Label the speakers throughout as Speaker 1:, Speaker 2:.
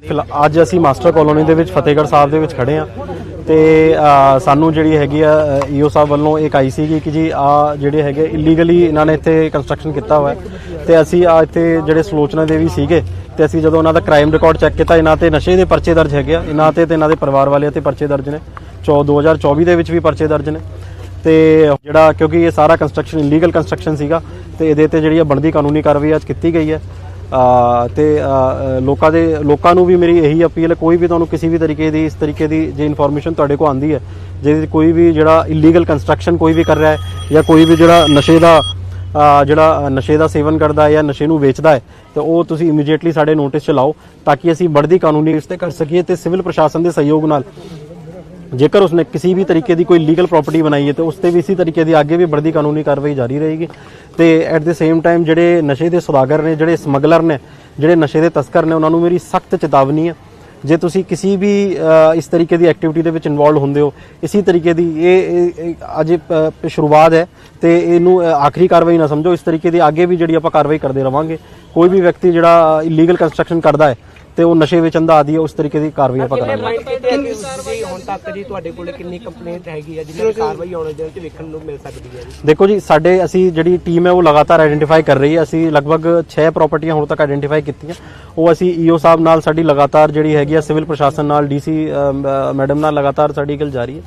Speaker 1: ਫਿਲਹਾ- ਅੱਜ ਅਸੀਂ master colony ਦੇ ਵਿੱਚ ਫਤਿਹਗੜ੍ਹ ਸਾਹਿਬ ਦੇ ਵਿੱਚ ਖੜੇ ਆ ਤੇ ਸਾਨੂੰ ਜਿਹੜੀ ਹੈਗੀ ਆ ਈਓ ਸਾਹਿਬ ਵੱਲੋਂ ਇੱਕ ਆਈ ਸੀਗੀ ਕਿ ਜੀ ਆ ਜਿਹੜੇ ਹੈਗੇ ਇਲੀਗਲੀ ਇਹਨਾਂ ਨੇ ਇੱਥੇ ਕੰਸਟਰਕਸ਼ਨ ਕੀਤਾ ਹੋਇਆ ਹੈ। ਤੇ ਅਸੀਂ ਆ ਇੱਥੇ ਜਿਹੜੇ ਸਲੋਚਨਾ ਦੇ ਵੀ ਸੀਗੇ, ਤੇ ਅਸੀਂ ਜਦੋਂ ਉਹਨਾਂ ਦਾ ਕ੍ਰਾਈਮ ਰਿਕਾਰਡ ਚੈੱਕ ਕੀਤਾ, ਇਹਨਾਂ ਤੇ ਨਸ਼ੇ ਦੇ ਪਰਚੇ ਦਰਜ ਹੈਗੇ ਆ। ਇਹਨਾਂ ਤੇ ਤੇ ਇਹਨਾਂ ਦੇ ਪਰਿਵਾਰ ਵਾਲਿਆਂ ਤੇ ਪਰਚੇ ਦਰਜ ਨੇ। 14 2024 ਦੇ ਵਿੱਚ ਵੀ ਪਰਚੇ ਦਰਜ ਨੇ। ਤੇ ਜਿਹੜਾ ਕਿਉਂਕਿ ਇਹ ਸਾਰਾ ਕੰਸਟਰਕਸ਼ਨ ਇਲੀਗਲ ਕੰਸਟਰਕਸ਼ਨ ਸੀਗਾ, ਤੇ ਇਹਦੇ ਤੇ ਜਿਹੜੀ ਆ ਬਣਦੀ ਕਾਨੂੰਨੀ ਕਾਰਵਾਈ ਅੱਜ ਕੀਤੀ ਗਈ ਹੈ। ਤੇ ਲੋਕਾਂ ਦੇ, ਲੋਕਾਂ ਨੂੰ ਵੀ ਮੇਰੀ ਇਹੀ ਅਪੀਲ ਹੈ, ਕੋਈ ਵੀ ਤੁਹਾਨੂੰ ਕਿਸੇ ਵੀ ਤਰੀਕੇ ਦੀ, ਇਸ ਤਰੀਕੇ ਦੀ ਜੇ ਇਨਫੋਰਮੇਸ਼ਨ ਤੁਹਾਡੇ ਕੋਲ ਆਂਦੀ ਹੈ, ਜੇ ਕੋਈ ਵੀ ਜਿਹੜਾ ਇਲੀਗਲ ਕੰਸਟਰਕਸ਼ਨ ਕੋਈ ਵੀ ਕਰ ਰਿਹਾ ਹੈ, ਜਾਂ ਕੋਈ ਵੀ ਜਿਹੜਾ ਨਸ਼ੇ ਦਾ ਜਿਹੜਾ ਨਸ਼ੇ ਦਾ ਸੇਵਨ ਕਰਦਾ ਹੈ ਜਾਂ ਨਸ਼ੇ ਨੂੰ ਵੇਚਦਾ ਹੈ, ਤਾਂ ਉਹ ਤੁਸੀਂ ਇਮੀਡੀਏਟਲੀ ਸਾਡੇ ਨੋਟਿਸ 'ਚ ਲਾਓ, ਤਾਂ ਕਿ ਅਸੀਂ ਬੜਦੀ ਕਾਨੂੰਨੀ ਇਸ ਤੇ ਕਰ ਸਕੀਏ ਤੇ ਸਿਵਲ ਪ੍ਰਸ਼ਾਸਨ ਦੇ ਸਹਿਯੋਗ ਨਾਲ ਜੇਕਰ ਉਸਨੇ ਕਿਸੇ ਵੀ ਤਰੀਕੇ ਦੀ ਕੋਈ ਲੀਗਲ ਪ੍ਰਾਪਰਟੀ ਬਣਾਈ ਹੈ, ਤੇ ਉਸ ਤੇ ਵੀ ਇਸੇ ਤਰੀਕੇ ਦੀ ਅੱਗੇ ਵੀ ਬੜਦੀ ਕਾਨੂੰਨੀ ਕਾਰਵਾਈ ਜਾਰੀ ਰਹੇਗੀ। ਤੇ ਐਟ ਦੀ ਸੇਮ ਟਾਈਮ ਜਿਹੜੇ ਨਸ਼ੇ ਦੇ ਸੁਦਾਗਰ ਨੇ, ਜਿਹੜੇ ਸਮਗਲਰ ਨੇ, ਜਿਹੜੇ ਨਸ਼ੇ ਦੇ ਤਸਕਰ ਨੇ, ਉਹਨਾਂ ਨੂੰ ਮੇਰੀ ਸਖਤ ਚੇਤਾਵਨੀ ਹੈ। ਜੇ ਤੁਸੀਂ ਕਿਸੇ ਵੀ ਇਸ ਤਰੀਕੇ ਦੀ ਐਕਟੀਵਿਟੀ ਦੇ ਵਿੱਚ ਇਨਵੋਲਡ ਹੁੰਦੇ ਹੋ, ਇਸੇ ਤਰੀਕੇ ਦੀ ਇਹ, ਇਹ- ਅਜੇ ਪ- ਸ਼ੁਰੂਆਤ ਹੈ ਤੇ ਇਹਨੂੰ ਆਖਰੀ ਕਾਰਵਾਈ ਨਾ ਸਮਝੋ। ਇਸ ਤਰੀਕੇ ਦੀ ਅੱਗੇ ਵੀ ਜਿਹੜੀ ਆਪਾਂ ਕਾਰਵਾਈ ਕਰਦੇ ਰਵਾਂਗੇ। ਕੋਈ ਵੀ ਵਿਅਕਤੀ ਜਿਹੜਾ ਇਲੀਗਲ ਕੰਸਟਰਕਸ਼ਨ ਕਰਦਾ ਹੈ ਤੇ ਉਹ ਨਸ਼ੇ ਵੇਚਣ ਦਾ ਆਦੀ ਹੈ ਉਸ ਤਰੀਕੇ ਦੀ ਕਾਰਵਾਈ ਆਪਾਂ ਕਰਾਂਗੇ।
Speaker 2: ਮਾਈਂਡ ਕੀਤੇ ਆ ਕਿ ਜੀ ਹੁਣ ਤੱਕ ਜੀ ਤੁਹਾਡੇ ਕੋਲ ਕਿੰਨੀ ਕੰਪਲੇਂਟ ਹੈਗੀ ਹੈ ਜਿਹਨਾਂ ਦੀ ਕਾਰਵਾਈ ਆਉਣ ਦੇ ਵਿੱਚ ਵੇਖਣ ਨੂੰ ਮਿਲ ਸਕਦੀ ਹੈ ਜੀ?
Speaker 1: ਦੇਖੋ ਜੀ ਸਾਡੇ ਅਸੀਂ ਜਿਹੜੀ ਟੀਮ ਹੈ ਉਹ ਲਗਾਤਾਰ ਆਇਡੈਂਟੀਫਾਈ ਕਰ ਰਹੀ ਹੈ। ਅਸੀਂ ਲਗਭਗ 6 ਪ੍ਰਾਪਰਟੀਆਂ ਹੁਣ ਤੱਕ ਆਇਡੈਂਟੀਫਾਈ ਕੀਤੀਆਂ। ਉਹ ਅਸੀਂ ਈਓ ਸਾਹਿਬ ਨਾਲ ਸਾਡੀ ਲਗਾਤਾਰ ਜਿਹੜੀ ਹੈਗੀ ਆ ਸਿਵਲ ਪ੍ਰਸ਼ਾਸਨ ਨਾਲ ਡੀਸੀ ਮੈਡਮ ਨਾਲ ਲਗਾਤਾਰ ਸਾਡੀ ਗੱਲ ਜਾਰੀ ਹੈ।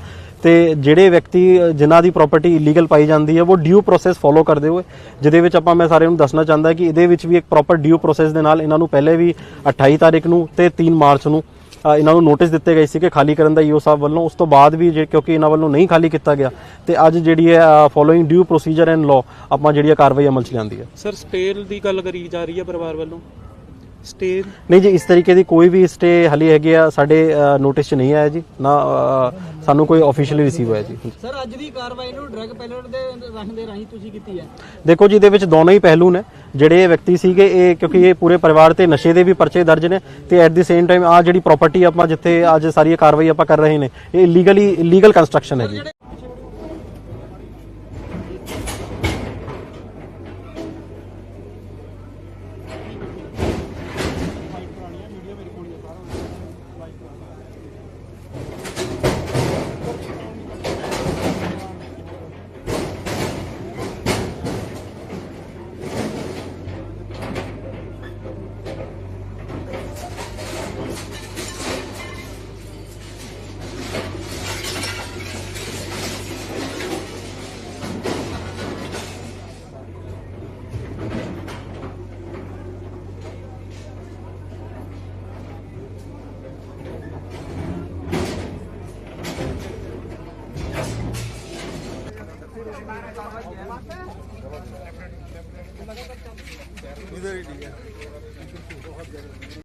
Speaker 1: ਤੇ ਜਿਹੜੇ ਵਿਅਕਤੀ, ਜਿਨ੍ਹਾਂ ਦੀ ਪ੍ਰਾਪਰਟੀ ਇਲੀਗਲ ਪਾਈ ਜਾਂਦੀ ਹੈ, ਉਹ ਡਿਊ ਪ੍ਰੋਸੈਸ ਫੋਲੋ ਕਰਦੇ ਹੋਏ, ਜਿਹਦੇ ਵਿੱਚ ਆਪਾਂ ਮੈਂ ਸਾਰਿਆਂ ਨੂੰ ਦੱਸਣਾ ਚਾਹੁੰਦਾ ਕਿ ਇਹਦੇ ਵਿੱਚ ਵੀ ਇੱਕ ਪ੍ਰੋਪਰ ਡਿਊ ਪ੍ਰੋਸੈਸ ਦੇ ਨਾਲ ਇਹਨਾਂ ਨੂੰ ਪਹਿਲੇ ਵੀ 28 ਤਾਰੀਖ ਨੂੰ ਤੇ 3 ਮਾਰਚ ਨੂੰ ਇਹਨਾਂ ਨੂੰ ਨੋਟਿਸ ਦਿੱਤੇ ਗਏ ਸੀ ਕਿ ਖਾਲੀ ਕਰਨ ਦਾ ਈਓ ਸਾਹਿਬ ਵੱਲੋਂ। ਉਸ ਤੋਂ ਬਾਅਦ ਵੀ ਜੇ, ਕਿਉਂਕਿ ਇਹਨਾਂ ਵੱਲੋਂ ਨਹੀਂ ਖਾਲੀ ਕੀਤਾ ਗਿਆ, ਤੇ ਅੱਜ ਜਿਹੜੀ ਹੈ following due procedure and law ਆਪਾਂ ਜਿਹੜੀ ਹੈ ਕਾਰਵਾਈ ਅਮਲ ਚ ਲਿਆਂਦੀ ਹੈ।
Speaker 3: ਸਰ ਸਟੇਲ ਦੀ ਗੱਲ ਕਰੀ ਜਾ ਰਹੀ ਹੈ ਪਰਿਵਾਰ ਵੱਲੋਂ? ਸਟੇ
Speaker 1: ਨਹੀਂ ਜੀ ਇਸ ਤਰੀਕੇ ਦੀ ਕੋਈ ਵੀ ਸਟੇ ਹਲੀ ਹੈਗੀ ਆ ਸਾਡੇ ਨੋਟਿਸ 'ਚ ਨਹੀਂ ਆਇਆ ਜੀ। ਨਾ ਅ, ਸਾਨੂੰ ਕੋਈ ਆਫੀਸ਼ੀਅਲੀ ਰਿਸੀਵ ਹੋਇਆ ਜੀ।
Speaker 4: ਸਰ ਅੱਜ ਦੀ ਕਾਰਵਾਈ ਨੂੰ ਡਰੱਗ ਪੈਲਟ ਦੇ ਰੰਗ ਦੇ ਰਾਹੀਂ ਤੁਸੀਂ ਕੀਤੀ ਹੈ?
Speaker 1: ਦੇਖੋ ਜੀ ਇਹਦੇ ਵਿੱਚ ਦੋਨੋਂ ਹੀ ਪਹਿਲੂ ਨੇ। ਜਿਹੜੇ ਇਹ ਵਿਅਕਤੀ ਸੀਗੇ ਇਹ ਕਿਉਂਕਿ ਇਹ ਪੂਰੇ ਪਰਿਵਾਰ ਤੇ ਨਸ਼ੇ ਦੇ ਵੀ ਪਰਚੇ ਦਰਜ ਨੇ ਤੇ ਐਟ ਦੀ ਸੇਮ ਟਾਈਮ ਆ ਜਿਹੜੀ ਪ੍ਰਾਪਰਟੀ ਆਪਾਂ ਜਿੱਥੇ ਅੱਜ ਸਾਰੀ ਇਹ ਕਾਰਵਾਈ ਆਪਾਂ ਕਰ ਰਹੇ ਨੇ ਇਹ ਇਲੀਗਲੀ ਇਲੀਗਲ ਕੰਸਟਰਕਸ਼ਨ ਹੈ ਜੀ इधर ही ठीक है